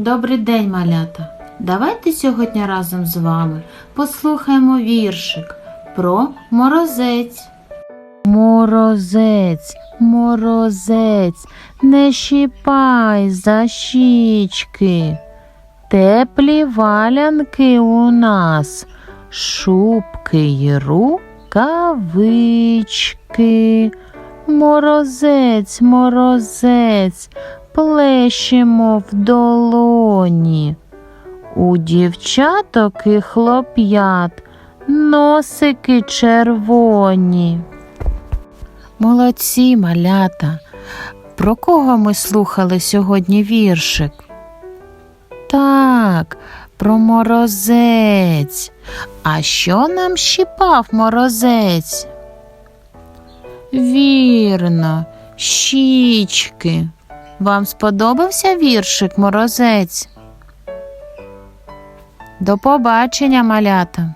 Добрий день, малята! Давайте сьогодні разом з вами послухаємо віршик про морозець. Морозець, морозець, не щіпай за щічки. Теплі валянки у нас, шубки й рукавички. Морозець, морозець, плещемо в долоні. У дівчаток і хлоп'ят носики червоні. Молодці, малята. Про кого ми слухали сьогодні віршик? Так, про морозець. А що нам щіпав морозець? Вірно, щічки. Вам сподобався віршик морозець? До побачення, малята!